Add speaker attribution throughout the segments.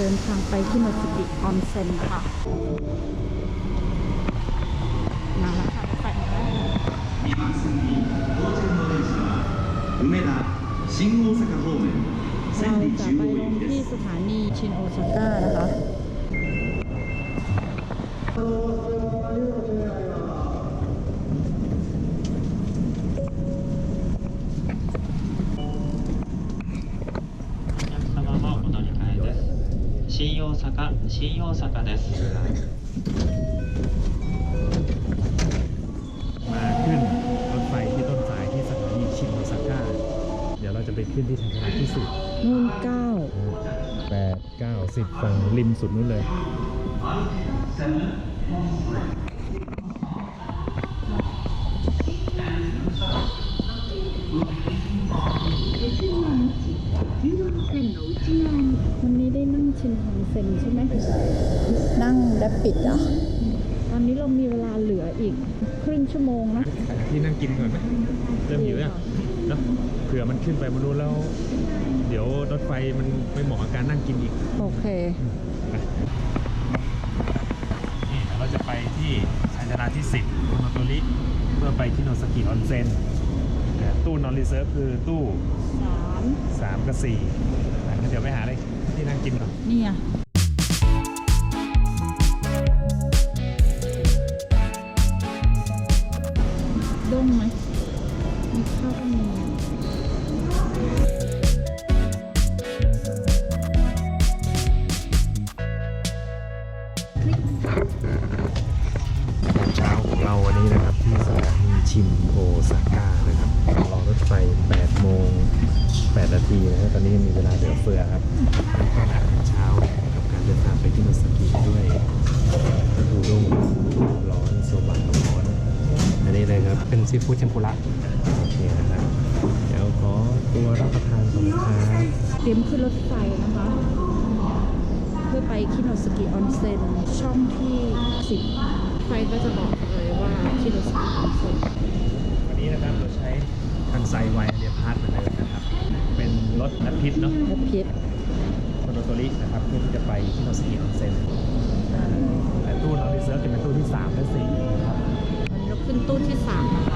Speaker 1: เดินทางไปที่โนสกิออนเซ็นค่ะมาแล้วค่ะรถไฟมาแล้ว
Speaker 2: 2番線に到着の電車は梅田新大阪方面
Speaker 1: เรา
Speaker 2: 千里
Speaker 1: จะ
Speaker 2: 中
Speaker 1: ไป
Speaker 2: 央
Speaker 1: ล
Speaker 2: 行
Speaker 1: ง
Speaker 2: きで
Speaker 1: ที่
Speaker 2: す
Speaker 1: สถานีชินโอซาก้านะคะ
Speaker 3: 新大阪、新大阪です。
Speaker 4: มาขึ้นรถไฟที่ต้นสายที่สถานีชินโอซาก้า เดี๋ยวเราจะไปขึ้นที่ชานชาลาที่สิบ
Speaker 1: นู่นเก้า
Speaker 4: แปดเก้าสิบฝั่งริมสุดนู้นเลย
Speaker 1: ชินคันเซ็นใช่ไหมนั่งแรปปิดอะตอนนี้เรามีเวลาเหลืออีกครึ่งชั่วโมงนะ
Speaker 4: ที่นั่งกินก่อนไหมเริ่มหิวยังเนอะเผื่อมันขึ้นไปบนนู้นแล้ว เดี๋ยวรถไฟมันไม่เหมาะกับการนั่งกินอีก
Speaker 1: โอเค
Speaker 4: นี่เดี๋ยวเราจะไปที่ชานชาลาที่ 10โนโตริเพื่อไปที่โนสกิออนเซ็นแต่ตู้นอนรีเซิร์ฟคือตู้
Speaker 1: สาม
Speaker 4: 3กับ4อะงั้นเดี๋ยวไปหาอะไร ที่นั่งกินก่อน
Speaker 1: นี่อะด้งา
Speaker 4: เหลือเฟือครับต้องอาหารเช้ากับการเดินทางไปที่โนสกิด้วยอูด้งร้อนโซบะร้อนอันนี้เลยครับเป็นซีฟู้ดเทมปุระโอเคนะครับเดี๋ยวขอตัวรับประทานก่อนนะครับ
Speaker 1: เตรียมขึ้นรถไฟนะคะ เพื่อไปคิโนสกิออนเซ็นช่องที่ 10 ไฟก็จะบอกเลยว่าคิโนสกิออนเซ็น
Speaker 4: วันนี้นะครับเราใช้คันไซไวเดีย เป็นรถนัดพิษเนาะ
Speaker 1: และพิษ
Speaker 4: โคโนโตรินะครับเพื่อที่จะไปที่โนสกิออนเซ็นอ่าแต่ตู้นอนรีเซิร์ฟจะเป็นตู้ที่ 3 และ4นะครับ
Speaker 1: วันนี้เราขึ้นตู้ที่3นะ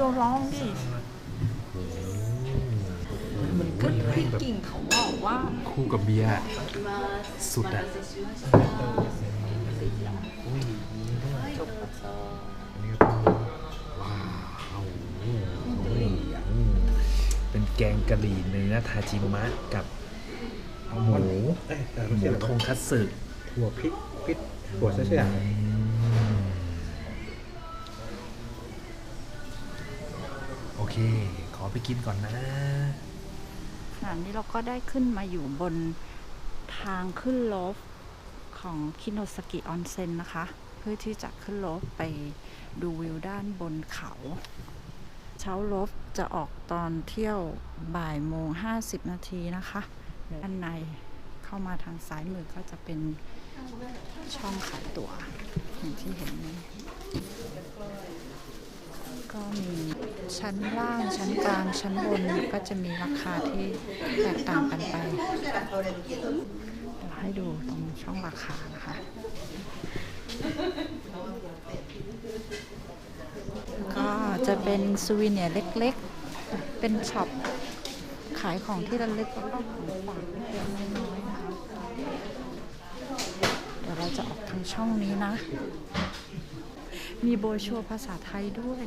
Speaker 1: ดนร้องดิก็พี่กิ่งเขาบอกว่า
Speaker 4: คู่กับเบียร์สุดอะอุ้ยนี่ด้วยอันนี้ก็เป็นว้าวโอ้ยเป็นแกงกะหรี่เนื้อทาจิมะกับหมูหมูทงคัตสึ
Speaker 5: ถั่วพริกพริกถั่วเชื่อ
Speaker 4: โอเค ขอไปกินก่อนนะ
Speaker 1: ขณะนี้เราก็ได้ขึ้นมาอยู่บนทางขึ้นลฟของคิโนสกิออนเซ็นนะคะ เพื่อที่จะขึ้นลฟไปดูวิวด้านบนเขา เช้าลฟจะออกตอนเที่ยวบ่ายโมงห้าสิบนาทีนะคะด้านในเข้ามาทางซ้ายมือก็จะเป็นช่องขายตั๋วอย่างที่เห็นนี้ ก็มีชั้นล่าง ชั้นกลาง ชั้นบนก็จะมีราคาที่แตกต่างกันไปเดี๋ยวให้ดูตรงช่องราคานะคะก็จะเป็นซูวิเนียเล็กๆ เป็นช็อปขายของที่ระลึกแล้วก็ของฝากเล็กๆน้อยๆนะคะ เดี๋ยวเราจะออกทางช่องนี้นะ มีโบรชัวร์ภาษาไทยด้วย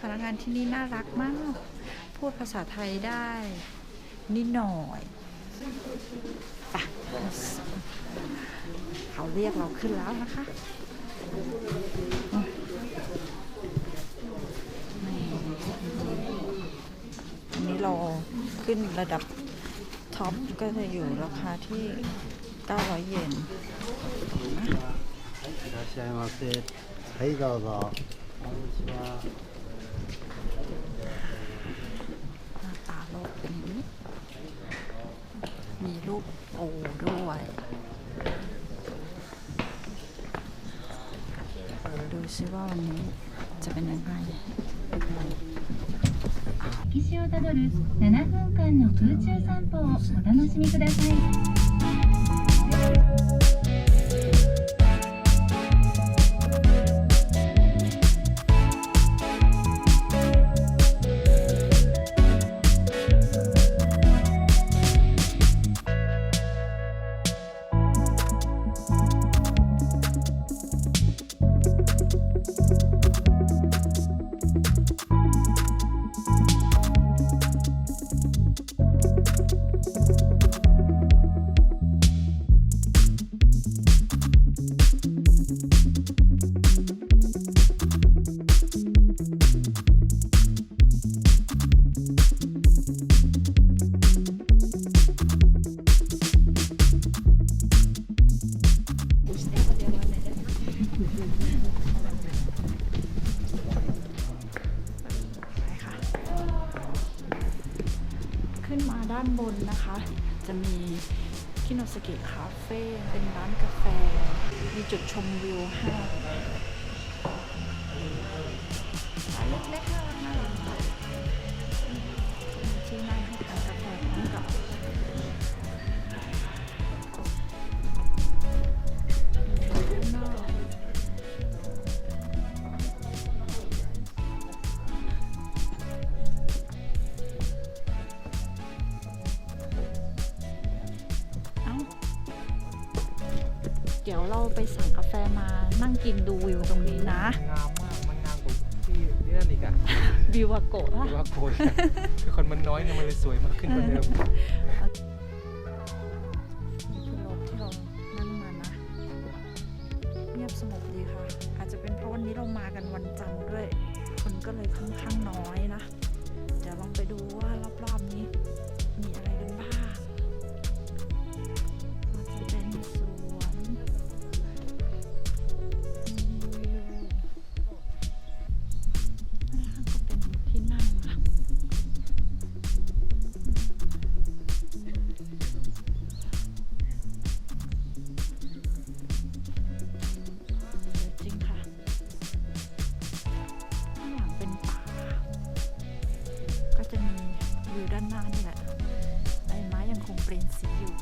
Speaker 1: พนักงานที่นี่น่ารักมาก พูดภาษาไทยได้ นิดหน่อยไปเขาเรียกเราขึ้นแล้วนะคะอืมนี่อันนี้เราขึ้นระดับท็อปก็จะอยู่ราคาที่ 900 เยน
Speaker 5: いらっしゃいませ はいどうぞこんにちは
Speaker 1: หน้าตาโลกเป็นอย่างนี้ มีรูปโอด้วย ดูซิว่าวันนี้จะเป็นยังไง
Speaker 6: 歴史をたどる7分間の空中散歩をお楽しみください。
Speaker 1: สกิคาเฟ่เป็นร้านกาแฟ มีจุดชมวิวห้า เดี๋ยวเราไปสั่งกาแฟมานั่งกินดูวิวตรงนี้นะ
Speaker 5: งามมากมันงามกว่าที่นี่นั่นอีกอะ
Speaker 1: วิววาโกะ
Speaker 5: หรือว่าโกยคือคนมันน้อยเนี่ยมันเลยสวยมากขึ้นกว่าเดิม
Speaker 1: คื วิวด้านหน้านี่แหละใบไม้ยังคงเปลี่ยนสีอยู่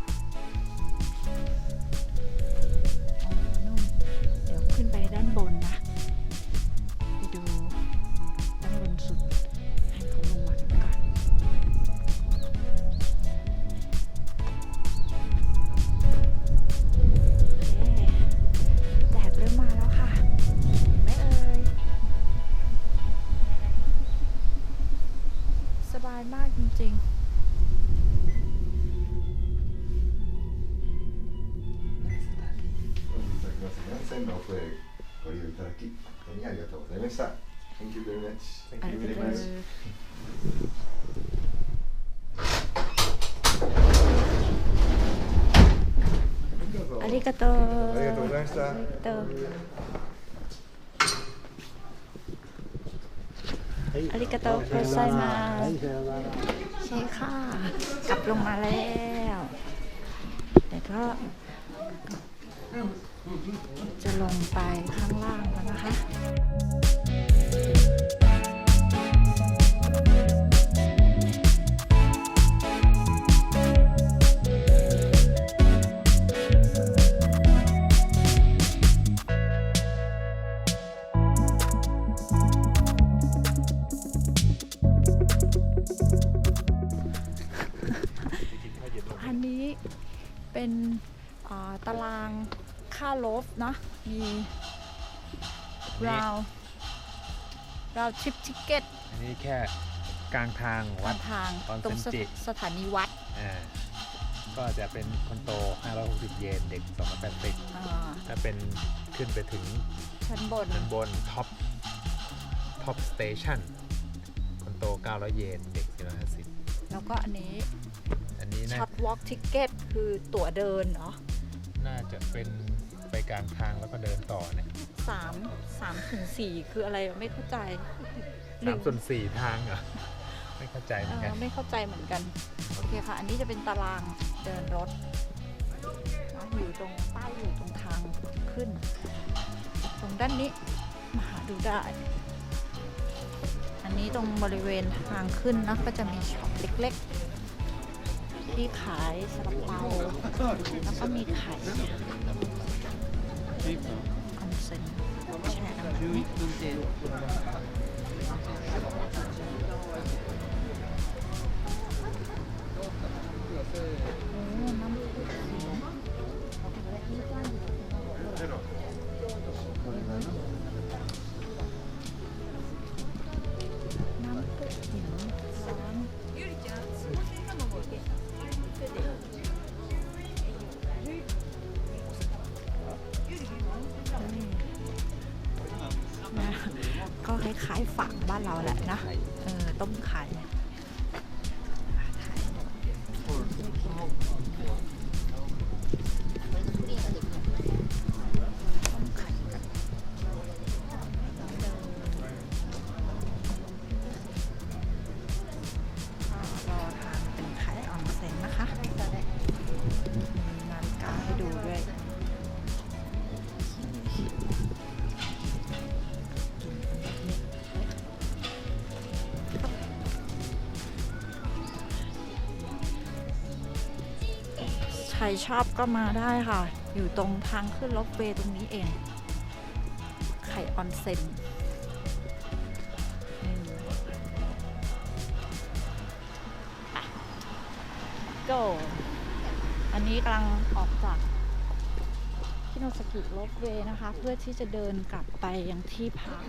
Speaker 1: อาริกาโตโกไซมาใช่ค่ะ กลับลงมาแล้วแต่ก็จะลงไปข้างล่างแล้วนะคะ ราวทริปทิเก็ต
Speaker 4: อันนี้แค่กลางทางวัด
Speaker 1: ทาง
Speaker 4: ออนเซ็น
Speaker 1: ตรงสถ
Speaker 4: จิ
Speaker 1: สถานีวัด
Speaker 4: อ่าก็จะเป็นคนโต 560 เยน เด็ก 280
Speaker 1: อ่า
Speaker 4: ถ้าเป็นขึ้นไปถึง
Speaker 1: ชั้นบน
Speaker 4: ด้านบนท็อปท็อปสเตชันคนโต 900 เยน เด็ก 450
Speaker 1: แล้วก็อันนี้
Speaker 4: อันนี้น่า
Speaker 1: ช็อตวอล์กทิเก็ตคือตั๋วเดินเนาะ
Speaker 4: น่าจะเป็นไปกลางทางแล้วก็เดินต่อเนี่ย
Speaker 1: สามสามถึงสี่คืออะไรไม่เข้าใจห
Speaker 4: สา
Speaker 1: นึ่
Speaker 4: ม
Speaker 1: ง
Speaker 4: ส่วนสี่ทางเหรอ ไม่เข้าใจเหมือน
Speaker 1: เอ
Speaker 4: กั
Speaker 1: อนไม่เข้าใจเหมือนกัน โอเคค่ะ อันนี้จะเป็นตารางเดินรถนะอยู่ตรงป้ายอยู่ตรงทางขึ้น ตรงด้านนี้มาหาดูได้ อันนี้ตรงบริเวณทางขึ้นนะก็จะมีช็อปเล็กๆ ที่ขายซาลาเปาแล้วก็มีขายออนเซ็นแช่น้ำมัน รชอบก็มาได้ค่ะ อยู่ตรงทางขึ้นรถเวย์ตรงนี้เอง ไข่ออนเซ็นอืมอะ go อันนี้กำลังออกจากคิโนสกิรถเวย์นะคะ เพื่อที่จะเดินกลับไปยังที่พัก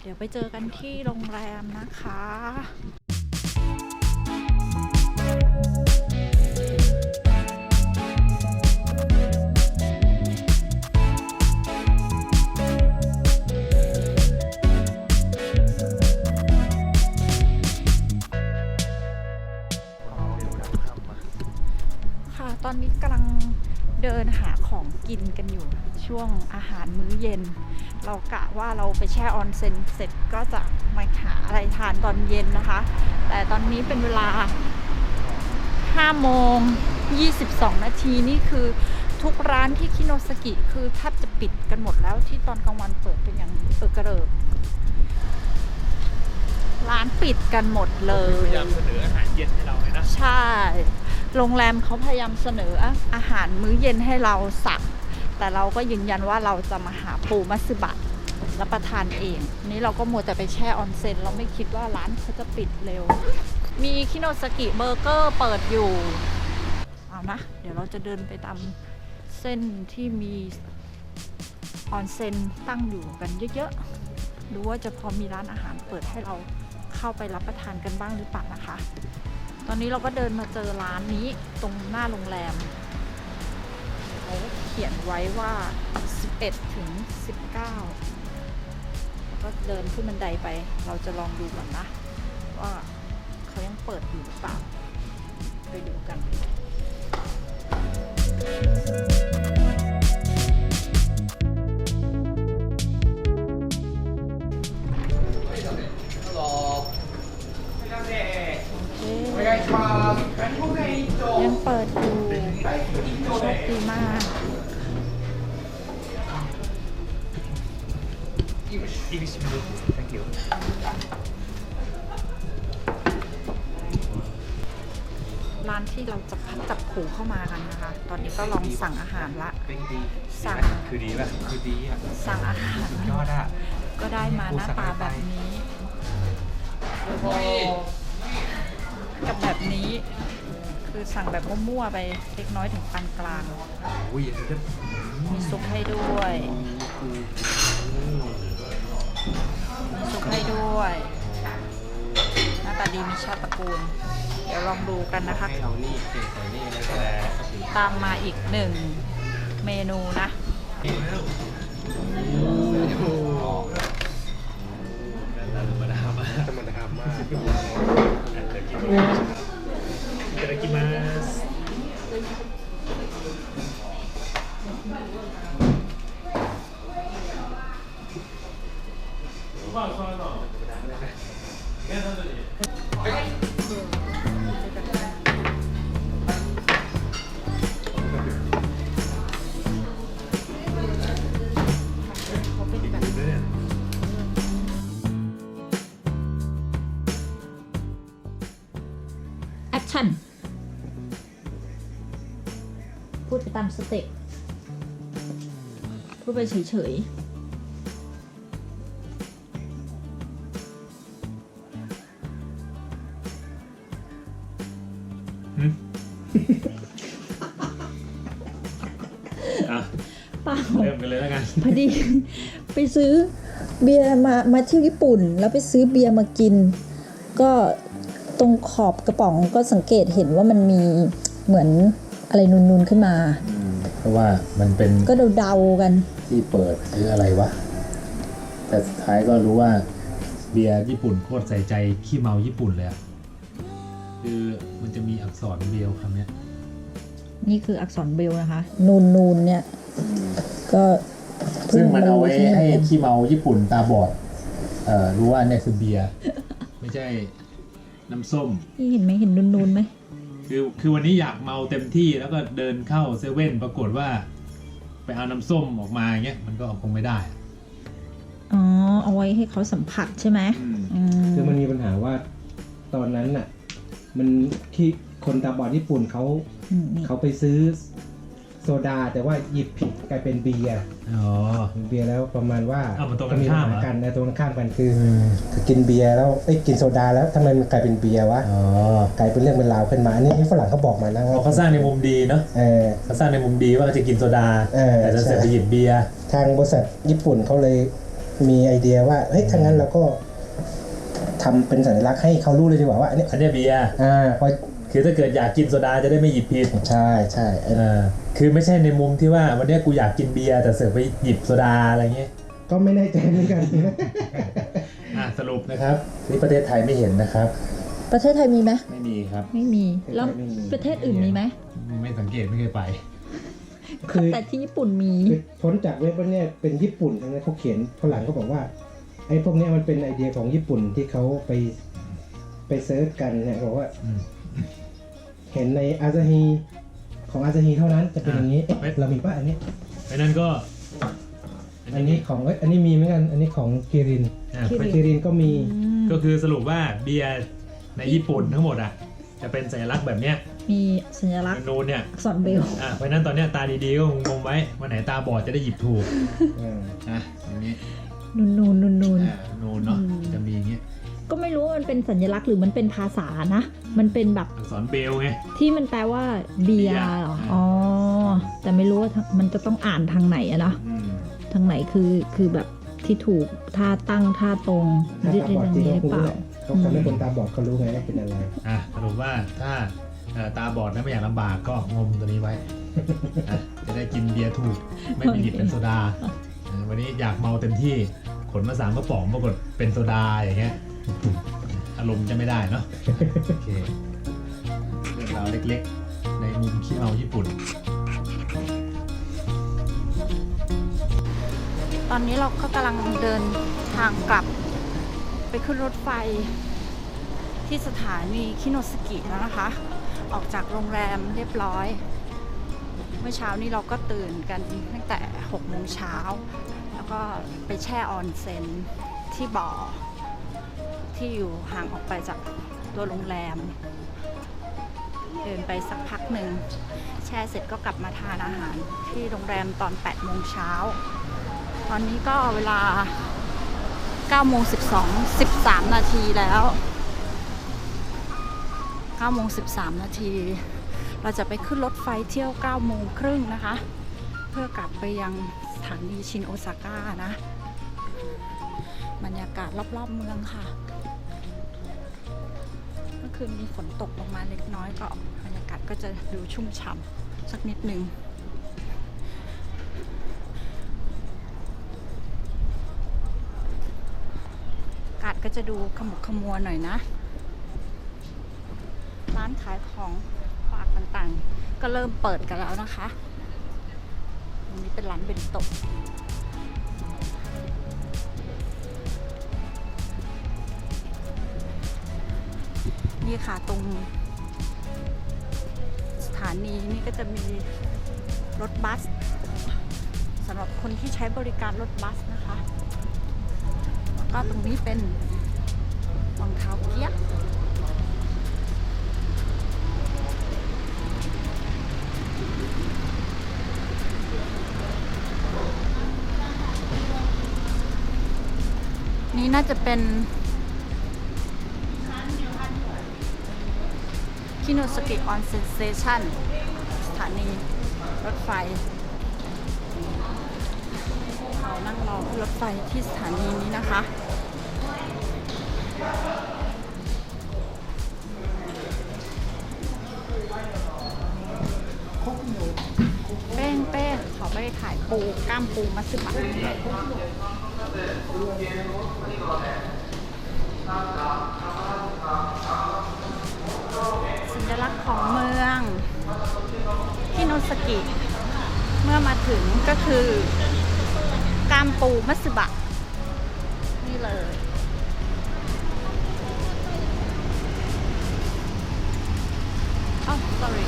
Speaker 1: เดี๋ยวไปเจอกันที่โรงแรมนะคะ ตอนนี้กำลังเดินหาของกินกันอยู่ช่วงอาหารมื้อเย็น เรากะว่าเราไปแช่ออนเซ็นเสร็จก็จะมาหาอะไรทานตอนเย็นนะคะ แต่ตอนนี้เป็นเวลา 5 โมง 22 นาทีนี่คือทุกร้านที่คิโนสกิคือแทบจะปิดกันหมดแล้วที่ตอนกลางวันเปิดเป็นอย่างเปิดกระเริบ ร้านปิดกันหมดเลย
Speaker 4: พยายามเสนออาหารเย็นให้เราเลยนะ
Speaker 1: ใช่ โรงแรมเขาพยายามเสนออาหารมื้อเย็นให้เราสั่งแต่เราก็ยืนยันว่าเราจะมาหาปูมัตสึบะรับประทานเอง นี่เราก็มัวแต่ไปแช่ออนเซ็นเราไม่คิดว่าร้านเขาจะปิดเร็ว มีคิโนสกิเบอร์เกอร์เปิดอยู่ เอานะ เดี๋ยวเราจะเดินไปตามเส้นที่มีออนเซ็นตั้งอยู่กันเยอะๆ ดูว่าจะพอมีร้านอาหารเปิดให้เรา เข้าไปรับประทานกันบ้างหรือเปล่านะคะ ตอนนี้เราก็เดินมาเจอร้านนี้ตรงหน้าโรงแรมเขายนไว้ว่า 11 ถึง 19 แล้วก็เดินขึ้นบันไดไป เราจะลองดูก่อนนะ ว่าเขายังเปิดอยู่หรือเปล่า ไปดูกัน ยังเปิดอยู่โชคดีมากร้านที่เราจะพัดจับผูเข้ามากันนะคะ ตอนนี้ก็ลองสั่งอาหารละ สั่ง
Speaker 4: คือดีป่ะคือดีอะ
Speaker 1: สั่งอาหาร
Speaker 4: ยอดอะ
Speaker 1: ก็ได้มาหน้าตาแบบนี้ กับแบบนี้ คือสั่งแบบมั่วๆไปเล็กน้อยถึงปานกลาง
Speaker 4: อุ้ยอันนี้ก็
Speaker 1: มีซุปให้ด้วยมีซุปให้ด้วย หน้าตาดีมีชาติตระกูล เดี๋ยวลองดูกันนะคะ
Speaker 4: ให้เรานี่เก่งใส่นี่แล้วแต่
Speaker 1: ตามมาอีกหนึ่งเมนูนะ
Speaker 4: ธรรมดามากธรรมดามาก いただきます。
Speaker 1: まあ สเต็ปพูดไปเฉยๆ
Speaker 4: อะ
Speaker 7: เปล่า
Speaker 4: เริ่มกันเลยแล้วกัน
Speaker 7: พอดี ไปซื้อเบียร์มามาเที่ยวญี่ปุ่น แล้วไปซื้อเบียร์มากิน ก็ตรงขอบกระป๋องก็สังเกตเห็นว่ามันมีเหมือนอะไรนูนๆขึ้นมา
Speaker 8: เพ ราะว่ามันเป็น
Speaker 7: ก็เดาๆกัน
Speaker 8: ที่เปิดหรืออะไรวะ แต่สุดท้ายก็รู้ว่า
Speaker 4: เบียร์ญี่ปุ่นโคตรใส่ใจขี้เมาญี่ปุ่นเลยอะคือมันจะมีอักษรเบียวคำเนี้ย
Speaker 7: นี่คืออักษรเบลนะคะ นูนๆเนี่ย ก็เพิ่
Speaker 8: ซึ่งมันเอาไว้
Speaker 7: ที่
Speaker 8: ให้ขี้เมาญี่ปุ่นตาบอด เอ่อรู้ว่าเนี่ยคือเบียร์
Speaker 4: ไม่ใช่น้ำส้ม
Speaker 7: นี่เห็นไหมเห็นนูนๆไหม
Speaker 4: คือคือวันนี้อยากเมาเต็มที่แล้วก็เดินเข้าเซเว่นปรากฏว่า ไปเอาน้ำส้มออกมาอย่างเงี้ยมันก็คงไม่ได้อะ
Speaker 7: อ๋อเอาไว้ให้เขาสัมผัสใช่ไหม
Speaker 4: อืม
Speaker 7: อืม
Speaker 9: คือมันมีปัญหาว่าตอนนั้นน่ะ มันที่คนตาบอดญี่ปุ่นเขา
Speaker 7: อืมนี่
Speaker 9: เขาไปซื้อ โซดา แต่ว่าหยิบผิดกลายเป็นเบียร์
Speaker 4: อ๋อ
Speaker 9: เบียร์แล้วประมาณว่า
Speaker 4: อ้าวมันตรงกันข้ามเหรอ
Speaker 9: ปัญหกันนะตรงกันข้ามกันคือคือกินเบียร์แล้วเอ้ยกินโซดาแล้วทำไมมันกลายเป็นเบียร์วะ
Speaker 8: อ๋อ
Speaker 9: กลายเป็นเรื่องเป็นราวขึ้นมาอันนี้ฝรั่งเขาบอกมานะว่า
Speaker 8: เขาสร้างในมุมดีเนาะ
Speaker 9: เออ
Speaker 8: เขาสร้างในมุมดีว่าจะกินโซดา
Speaker 9: เออ
Speaker 8: แต่จะเสร็จ
Speaker 9: ใช่
Speaker 8: ไปหยิบเบียร์
Speaker 9: ทางบริษัทญี่ปุ่นเขาเลยมีไอเดียว่าเฮ้ยถ้างั้นเราก็ทำเป็นสัญลักษณ์ให้เขารู้เลยดีกว่าว่าอันเนี้ย
Speaker 8: อันเนี้ยเบียร์
Speaker 9: อ่าเพราะ
Speaker 8: คือถ้าเกิดอยากกินโซดาจะได้ไม่หยิบผิด
Speaker 9: ใช่ใช่
Speaker 8: เออคือไม่ใช่ในมุมที่ว่าวันเนี้ยกูอยากกินเบียร์แต่เสือกไปหยิบโซดาอะไรเงี้ย
Speaker 9: ก็ไม่แน่ใจเหมือนกัน
Speaker 4: อะสรุปนะ
Speaker 8: นะครับนี่ประเทศไทยไม่เห็นนะครับ
Speaker 7: ประเทศไทยมีไหม
Speaker 8: ไม่มีครับ
Speaker 7: ไม่มีแล้ว
Speaker 9: ไม่มี
Speaker 7: ประเทศอื่นมีไหม
Speaker 4: ไม่สังเกตไม่เคยไป
Speaker 9: คือ
Speaker 7: แต่ที่ญี่ปุ่นมี
Speaker 9: คือพ้นจากเว็บว่าเนี่ยเป็นญี่ปุ่นทั้งนั้นเขาเขียนฝรั่งเขาบอกว่าไอ้พวกเนี้ยมันเป็นไอเดียของญี่ปุ่นที่เขาไปไปเซิร์ชกันเนี่ยบอกว่า
Speaker 4: อืม
Speaker 9: เห็นในอาซาฮีของอาซาฮีเท่านั้นจะเป็นอย่างนี้เอ๊ะ
Speaker 4: เอ๊ะ
Speaker 9: เรามีป่ะอันนี้
Speaker 4: เพราะนั้นก็
Speaker 9: อันนี้ของเอ้ยอันนี้มีเหมือนกัน อันนี้ของกิริน
Speaker 4: อะ
Speaker 7: คิริ
Speaker 9: กิรินก็มี
Speaker 4: ก็คือสรุปว่าเบียร์ในญี่ปุ่นทั้งหมดอะ จะเป็นสัญลักษณ์แบบเนี้ย
Speaker 7: มีสัญลักษณ์
Speaker 4: นูนๆเนี่ย
Speaker 7: อักษรเบล
Speaker 4: อะเพราะฉะนั้นตอนเนี้ยตาดีๆก็งงๆไว้วันไหนตาบอดจะได้หยิบถูก
Speaker 9: อ่า
Speaker 4: นะอย่างนี้
Speaker 7: นูนนูนนูนนูน
Speaker 4: อ่านูนเนาะ
Speaker 7: อืม
Speaker 4: จะมีอย่างนี้
Speaker 7: ก็ไม่รู้ว่ามันเป็นสัญลักษณ์หรือมันเป็นภาษานะ มันเป็นแบบ
Speaker 4: อักษรเบลไง
Speaker 7: ที่มันแปลว่าเบียร์เหรออ๋อ แต่ไม่รู้ว่าทางมันจะต้องอ่านทางไหนอะเนาะ
Speaker 4: อืม
Speaker 7: ทางไหนคือคือแบบที่ถูกท่าตั้งท่าตรง
Speaker 9: ถ้า
Speaker 7: เรียก
Speaker 9: ตาบอด
Speaker 7: ทาง
Speaker 9: จริง
Speaker 7: นี้ห
Speaker 9: เขา
Speaker 7: รือ
Speaker 9: รู้
Speaker 7: เปล่า
Speaker 9: แหละเขาทำให้คนตาบอดเขารู้ไงว่าเป็นอะไร
Speaker 4: อะสรุปว่าถ้า
Speaker 8: เอ่อตาบอดแล้วไม่อยากลำบากก็งมตัวนี้ไว้ นะจะได้กินเบียร์ถูก ไม่มีดิบเป็นโซดาเออวันนี้อยากเมาเต็มที่ ขนมาสามกระป๋องปรากฏเป็นโซดาอย่างเงี้ย อารมณ์จะไม่ได้เนาะโอเคเรื่องราวเล็กๆ ในมุมขี้เมาญี่ปุ่น
Speaker 1: ตอนนี้เราก็กำลังเดินทางกลับไปขึ้นรถไฟที่สถานีคิโนสกิแล้วนะคะ ออกจากโรงแรมเรียบร้อย เมื่อเช้านี้เราก็ตื่นกันตั้งแต่6โมงเช้า แล้วก็ไปแช่ออนเซ็นที่บ่อ ที่อยู่ห่างออกไปจากตัวโรงแรม เดินไปสักพักหนึ่ง แช่เสร็จก็กลับมาทานอาหารที่โรงแรมตอน8โมงเช้า ตอนนี้ก็เวลา9โมง12 13 นาทีแล้ว9โมง13 นาที เราจะไปขึ้นรถไฟเที่ยว9โมงครึ่งนะคะ เพื่อกลับไปยังสถานีชินโอซาก้านะ บรรยากาศรอบๆเมืองค่ะ คืนมีฝนตกลงมาเล็กน้อยก็บรรยากาศก็จะดูชุ่มฉ่ำสักนิดหนึ่งอากาศก็จะดูขมุกขมัวหน่อยนะ ร้านขายของฝากต่างๆ ก็เริ่มเปิดกันแล้วนะคะตรงนี้เป็นร้านเบนโตะ นี่ค่ะตรง สถานีนี่ก็จะมีรถบัสสำหรับคนที่ใช้บริการรถบัสนะคะแล้วก็ตรงนี้เป็นรองเท้าเกียบนี่น่าจะเป็น คิโนสกิออนเซนเซชันสถานีรถไฟเรานั่งรอรถไฟที่สถานีนี้นะคะเป้งเป้งขอไปถ่ายปูกล้ามปูมัตสึบะ ญลักษณ์ของเมืองฮิโนสกิ เมื่อมาถึงก็คือกามปูมัตสึบะ นี่เลยอ้าว sorry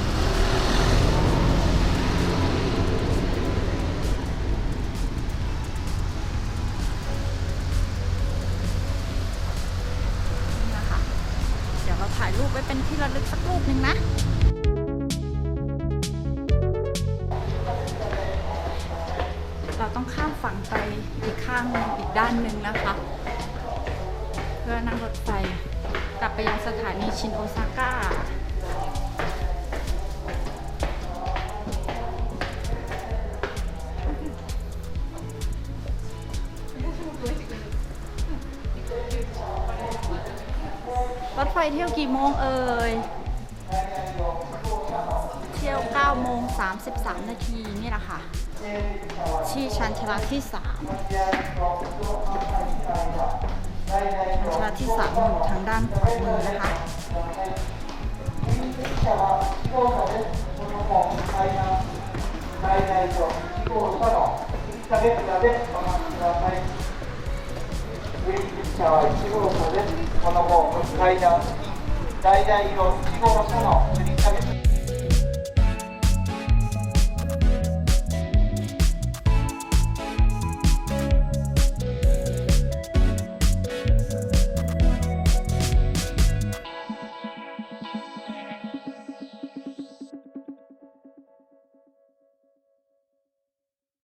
Speaker 1: ชินโอซาก้ารถไฟเที่ยวกี่โมงเอ่ย เที่ยว9โมง33 นาทีนี่แหละค่ะ ที่ชันชลาที่ 3 ชันชาลาที่ 3 อยู่ทางด้านขวามือนะคะ
Speaker 10: この階段、大々色1号車の